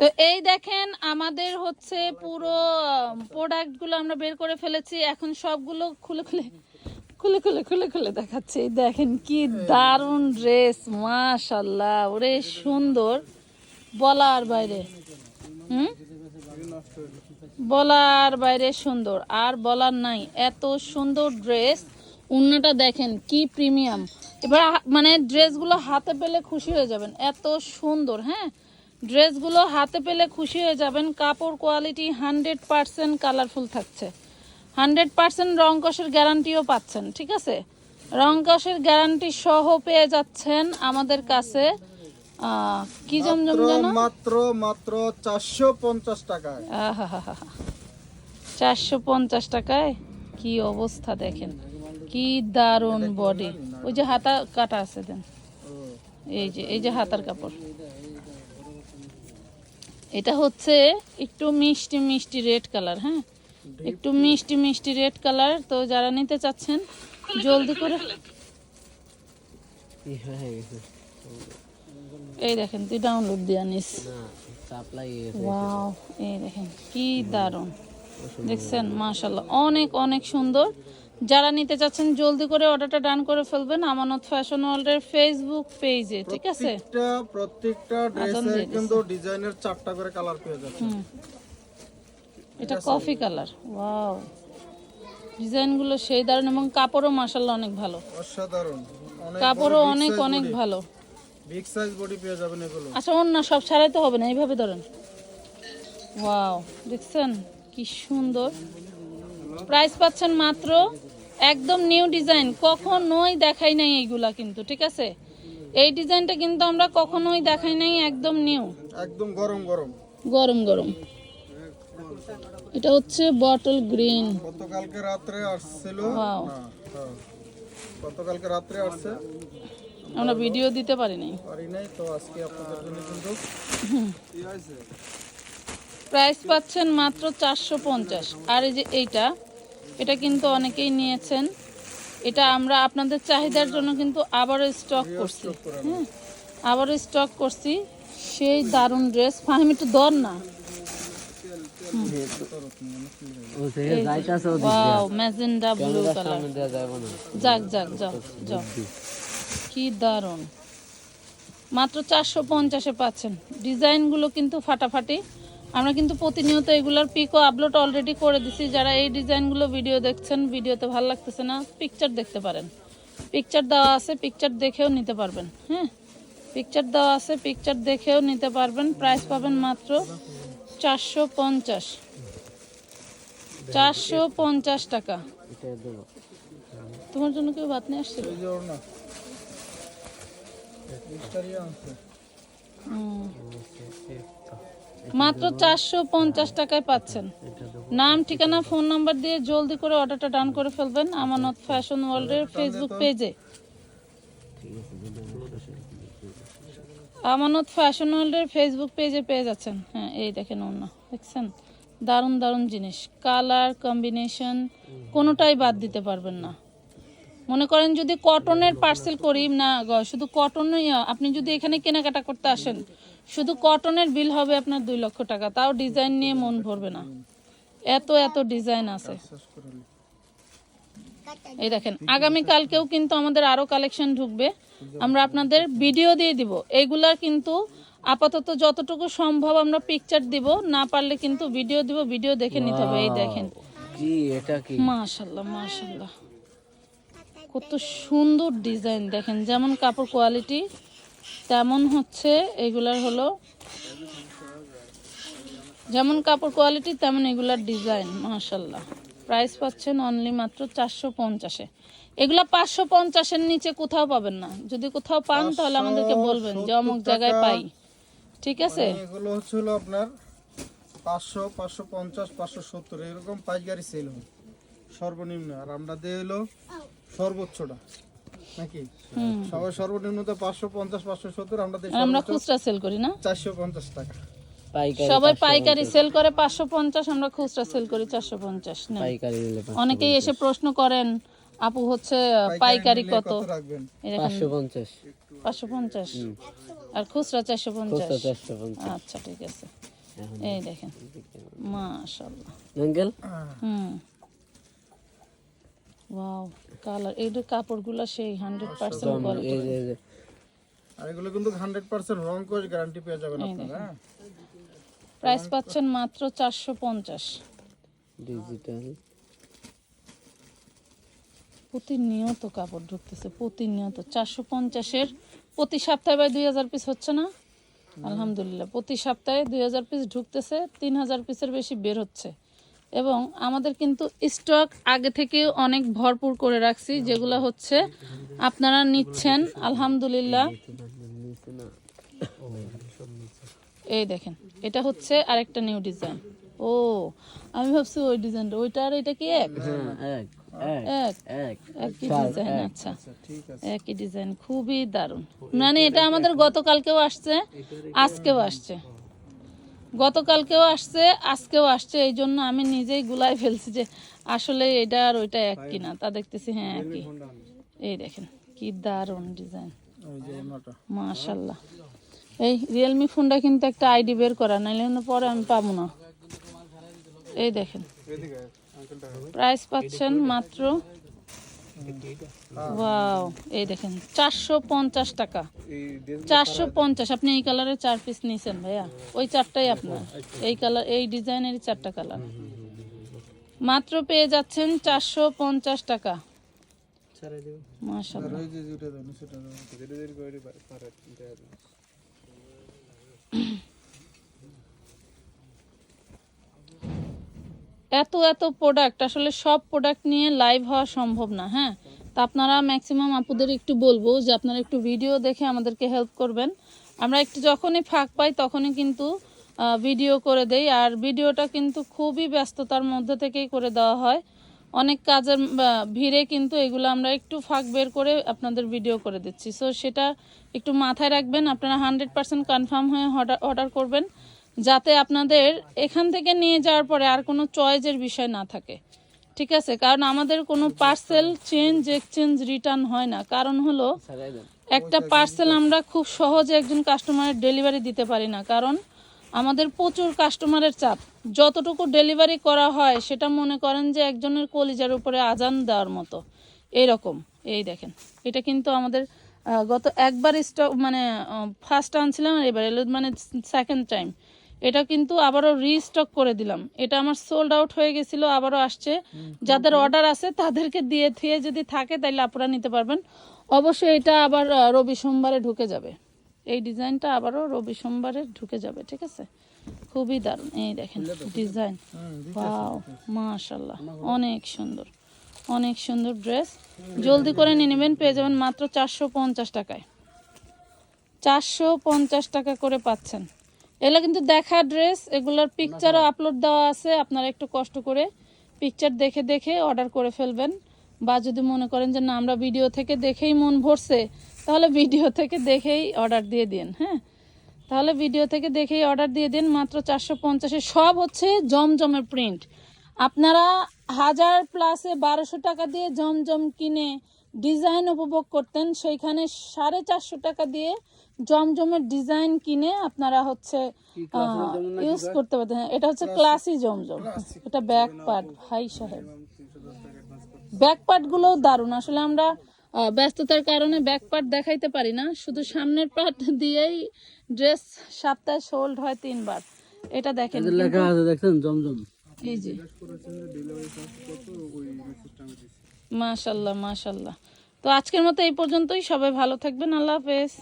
তো এই দেখেন আমাদের হচ্ছে পুরো প্রোডাক্টগুলো আমরা বের করে ফেলেছি। এখন সবগুলো খুলে খুলে খুলে খুলে খুলে খুলে দেখাচ্ছি। এই দেখেন কি দারুণ ড্রেস মাশাল্লাহ ওরে সুন্দর। বলার বাইরে হুম? বলার বাইরে সুন্দর আর বলার নাই। এত সুন্দর ড্রেস উন্নাটা দেখেন কি প্রিমিয়াম এবার মানে ড্রেসগুলো হাতে পেলে খুশি হয়ে যাবেন। এত সুন্দর হ্যাঁ? ড্রেসগুলো হাতে পেলে খুশি হয়ে যাবেন। কাপড় কোয়ালিটি হান্ড্রেড পারসেন্ট কালারফুল থাকছে। হান্ড্রেড পারসেন্ট রং কষের গ্যারান্টিও পাচ্ছেন ঠিক আছে? রং কষের গ্যারান্টি সহ পেয়ে যাচ্ছেন আমাদের কাছে কি জমজম জানো মাত্র মাত্র চারশো পঞ্চাশ টাকায়। চারশো পঞ্চাশ টাকায়? কি অবস্থা দেখেন। কি দারুণ বডি ওই যে হাতা কাটা আছে দেন। এই যে এই যে হাতার কাপড়। এটা হচ্ছে একটু মিষ্টি মিষ্টি রেড কালার হ্যাঁ? একটু মিষ্টি মিষ্টি রেড কালার তো যারা নিতে চাচ্ছেন জলদি করে। এই দেখেন তুই ডাউনলোড দিয়ে আনিস ওয়াও এই দেখেন কি দারুণ। দেখছেন মাশাল্লাহ অনেক অনেক সুন্দর। যারা নিতে চাচ্ছেন জলদি করে অর্ডারটা ডান করে ফেলবেন। আমানত ফ্যাশন ওয়ার্ল্ডের ফেসবুক পেজে ঠিক আছে? প্রত্যেকটা প্রত্যেকটা ড্রেসে কিন্তু ডিজাইনের চারটা করে কালার পেয়ে যাচ্ছে এটা কফি কালার ওয়াও ডিজাইনগুলো সেই দারুণ এবং কাপড়ও মাশাল্লাহ অনেক ভালো। অসাধারণ। অনেক কাপড়ও অনেক অনেক ভালো। বিগ সাইজ বডি পেয়ে যাবেন এগুলো। আচ্ছা অন্য সব ছাড়াইতে হবে না এইভাবে ধরেন। ওয়াও দেখছেন কি সুন্দর। প্রাইস পাচ্ছেন মাত্র একদম নিউ ডিজাইন কখনোই দেখাই নাই এইগুলা কিন্তু ঠিক আছে? এই ডিজাইনটা কিন্তু আমরা কখনোই দেখাই নাই একদম নিউ। একদম গরম গরম। গরম গরম। এটা হচ্ছে বটল গ্রিন। গতকালকে রাত্রে আসছিল. না, হ্যাঁ। গতকালকে রাত্রে আসছে। আমরা ভিডিও দিতে পারি নাই। পারি নাই তো আজকে আপনাদের জন্য কিন্তু প্রাইস পাচ্ছেন মাত্র চারশো পঞ্চাশ। আর এই যে এইটা এটা কিন্তু অনেকেই নিয়েছেন। এটা আমরা আপনাদের চাহিদার জন্য কিন্তু আবারও স্টক করছি। হ্যাঁ আবারও স্টক করছি। সেই দারুণ ড্রেস ফাহিম একটু দর না। ম্যাজেন্ডা ব্লু কালার যাক যাক যাও কি দারুণ। মাত্র চারশো পঞ্চাশে পাচ্ছেন। ডিজাইনগুলো কিন্তু ফাটাফাটি। আমরা কিন্তু প্রতিনিয়ত এগুলোর পিকও আপলোড অলরেডি করে দিছি যারা এই ডিজাইনগুলো ভিডিও দেখছেন ভিডিওতে ভালো লাগতেছে না পিকচার দেখতে পারেন পিকচার দেওয়া আছে পিকচার দেখেও নিতে পারবেন হ্যাঁ পিকচার দেওয়া আছে পিকচার দেখেও নিতে পারবেন প্রাইস পাবেন মাত্র চারশো পঞ্চাশ চারশো পঞ্চাশ টাকা তোমার জন্য কেউ ভাত নিয়ে আসছিল হুম। মাত্র চারশো পঞ্চাশ টাকায় পাচ্ছেন। নাম, ঠিকানা, ফোন নাম্বার দিয়ে জলদি করে অর্ডারটা ডান করে ফেলবেন আমানত ফ্যাশন ওয়ার্ল্ডের ফেসবুক পেজে। আমানত ফ্যাশন ওয়ার্ল্ডের ফেসবুক পেজে পেয়ে যাচ্ছেন। হ্যাঁ এই দেখেন অন্য দেখছেন? দারুণ দারুণ জিনিস। কালার, কম্বিনেশন, কোনোটাই বাদ দিতে পারবেন না। মনে করেন যদি কটনের পার্সেল করি না, শুধু কটনই আপনি যদি এখানে কেনাকাটা করতে আসেন শুধু কটনের বিল হবে আপনার দুই লক্ষ টাকা। তাও ডিজাইন নিয়ে মন ভরবে না। এত এত ডিজাইন আছে। এই দেখেন আগামী কালকেও কিন্তু আমাদের আরও কালেকশন ঢুকবে। আমরা আপনাদের ভিডিও দিয়ে দিব। এইগুলার কিন্তু আপাতত যতটুকু সম্ভব আমরা পিকচার দিব। না পারলে কিন্তু ভিডিও দিব ভিডিও দেখে নিতে হবে। এই দেখেন। কি এটা কি? মাশাল্লাহ মাশাল্লাহ কত সুন্দর ডিজাইন দেখেন যেমন কাপড় কোয়ালিটি তেমন হচ্ছে এগুলার হলো যেমন কাপড় কোয়ালিটি তেমন এগুলার ডিজাইন মাশাল্লাহ প্রাইস পাচ্ছেন অনলি মাত্র চারশো পঞ্চাশে। এগুলা পাঁচশো পঞ্চাশের নিচে কোথাও পাবেন না। যদি কোথাও পান তাহলে আমাদেরকে বলবেন যে অমুক জায়গায় পাই। ঠিক আছে? মানে এগুলো হচ্ছে আপনার পাঁচশো পাঁচশো পঞ্চাশ পাঁচশো সত্তর এরকম পাইকারি সেল হয়। সর্বনিম্ন। আর আমরা দিয়ে হলো সর্বোচ্চটা। নাকি? সবাই সর্বনিম্ন তো পাঁচশো পঞ্চাশ পাঁচশো সত্তর আমরা আমরা খুচরা সেল করি না? চারশো পঞ্চাশ টাকা। সবাই পাইকারি সেল করে পাঁচশো পঞ্চাশ আমরা খুচরা সেল করি চারশো পঞ্চাশ। অনেকেই এসে প্রশ্ন করেন আপু হচ্ছে পাইকারি কত পাঁচশো পঞ্চাশ। পাঁচশো পঞ্চাশ। আর খুচরা চারশো পঞ্চাশ। আচ্ছা ঠিক আছে। এই দেখেন মাশাল্লাহ হুম। ওয়াও কালার এইটার কাপড়গুলো সেই হান্ড্রেড পার্সেন্ট কোয়ালিটি এই যে এই যে। আর এগুলো কিন্তু হান্ড্রেড পার্সেন্ট রং করে গ্যারান্টি পেয়ে যাবেন আপনারা হ্যাঁ। প্রাইস পাচ্ছেন মাত্র চারশো পঞ্চাশ। ডিজিটাল প্রতিনিয়ত কাপড় ঢুকতেছে প্রতিনিয়ত। চারশো পঞ্চাশের প্রতি সপ্তাহে বা দুই হাজার পিস হচ্ছে না? আলহামদুলিল্লাহ প্রতি সপ্তাহে দুই হাজার পিস ঢুকতেছে তিন হাজার পিসের বেশি বের হচ্ছে। এবং আমাদের কিন্তু স্টক আগে থেকে অনেক ভরপুর করে রাখছি যেগুলো হচ্ছে আপনারা নিচ্ছেন আলহামদুলিল্লাহ। এই দেখেন এটা হচ্ছে আরেকটা নিউ ডিজাইন ও আমি ভাবছি ওই ডিজাইনটা ওইটা আর এটা কি এক? হ্যাঁ এক এক এক এক। একই ডিজাইন আচ্ছা। একই ডিজাইন খুবই দারুণ। মানে এটা আমাদের গতকালকেও আসছে আজকেও আসছে। গতকালকেও আসছে আজকেও আসছে এই জন্য আমি নিজেই গুলাই ফেলছি যে আসলে এটা আর ওইটা এক কিনা। তা দেখতেছি হ্যাঁ একই। এই দেখেন কি দারুণ ডিজাইন মাশাল্লাহ। এই রিয়েলমি ফোনটা কিন্তু একটা আইডি বের করা নাইলে পরে আমি পাবো না। এই দেখেন। প্রাইস পাচ্ছেন মাত্র ওয়াও এই দেখেন চারশো পঞ্চাশ টাকা। চারশো পঞ্চাশ আপনি এই কালারের চার পিস নিয়েছেন ভাইয়া। ওই চারটাই আপনার। এই কালার এই ডিজাইনের চারটা কালার মাত্র পেয়ে যাচ্ছেন চারশো পঞ্চাশ টাকা। মাশাল্লাহ ওই যে যেটা দেন সেটা দেন যেটা দেরি করে পারে এত এত প্রোডাক্ট আসলে সব প্রোডাক্ট নিয়ে লাইভ হওয়া সম্ভব না হ্যাঁ? তা আপনারা ম্যাক্সিমাম আপুদের একটু বলব যে আপনারা একটু ভিডিও দেখে আমাদেরকে হেল্প করবেন। আমরা একটু যখনই ফাঁক পাই তখনই কিন্তু ভিডিও করে দেই। আর ভিডিওটা কিন্তু খুবই ব্যস্ততার মধ্যে থেকেই করে দেওয়া হয়। অনেক কাজের ভিড়ে কিন্তু এগুলো আমরা একটু ফাঁক বের করে আপনাদের ভিডিও করে দিচ্ছি। সো সেটা একটু মাথায় রাখবেন। আপনারা হান্ড্রেড পার্সেন্ট কনফার্ম হয়ে অর্ডার করবেন। যাতে আপনাদের এখান থেকে নিয়ে যাওয়ার পরে আর কোনো চয়েজের বিষয় না থাকে। ঠিক আছে? কারণ আমাদের কোনো পার্সেল চেঞ্জ এক্সচেঞ্জ রিটার্ন হয় না। কারণ হলো একটা পার্সেল আমরা খুব সহজে একজন কাস্টমারের ডেলিভারি দিতে পারি না। কারণ আমাদের প্রচুর কাস্টমারের চাপ। যতটুকু ডেলিভারি করা হয়, সেটা মনে করেন যে একজনের কলিজার উপরে আজান দেওয়ার মতো। এইরকম। এই দেখেন। এটা কিন্তু আমাদের গত একবার স্টক মানে ফার্স্ট আনছিলাম এবার এলো মানে সেকেন্ড টাইম এটা কিন্তু আবারও রিস্টক করে দিলাম। এটা আমার সোল্ড আউট হয়ে গেছিল আবারও আসছে। যাদের অর্ডার আছে তাদেরকে দিয়ে থিয়ে যদি থাকে তাইলে আপনারা নিতে পারবেন। অবশ্যই এটা আবার রবি সোমবারে ঢুকে যাবে। এই ডিজাইনটা আবারও রবি সোমবারে ঢুকে যাবে ঠিক আছে? খুবই দারুণ। এই দেখেন ডিজাইন। ওয়াও মাশাল্লাহ অনেক সুন্দর অনেক সুন্দর ড্রেস। জলদি করে নিয়ে নেবেন পেয়ে যাবেন মাত্র চারশো পঞ্চাশ টাকায়। চারশো পঞ্চাশ টাকা করে পাচ্ছেন। এগুলো কিন্তু দেখা ড্রেস এগুলোর পিকচারও আপলোড দেওয়া আছে, আপনারা একটু কষ্ট করে পিকচার দেখে দেখে অর্ডার করে ফেলবেন। বা যদি মনে করেন যে না, আমরা ভিডিও থেকে দেখেই মন ভরছে, তাহলে ভিডিও থেকে দেখেই অর্ডার দিয়ে দিন হ্যাঁ? তাহলে ভিডিও থেকে দেখেই অর্ডার দিয়ে দিন, মাত্র চারশো পঞ্চাশে সব হচ্ছে জমজমের প্রিন্ট আপনারা হাজার প্লাসে বারোশো টাকা দিয়ে জমজম কিনে ডিজাইন উপভোগ করতেন সেইখানে সাড়ে চারশো টাকা দিয়ে জমজমের ডিজাইন কিনে আপনারা হচ্ছে ইউজ করতে পারতেন। হ্যাঁ, এটা হচ্ছে ক্লাসি জমজম। এটা ব্যাক পার্ট ভাই সাহেব। ব্যাক পার্ট গুলোও দারুণ। আসলে আমরা ব্যস্ততার কারণে ব্যাক পার্ট দেখাইতে পারি না। শুধু সামনের পার্ট দিয়েই ড্রেস সপ্তাহে সোল্ড হয় তিনবার। এটা দেখেন লেখা আছে দেখছেন? জমজম। এই যে মাশাল্লাহ মাশাল্লাহ। তো আজকের মতো এই পর্যন্তই। সবাই ভালো থাকবেন। আল্লাহ হাফেজ।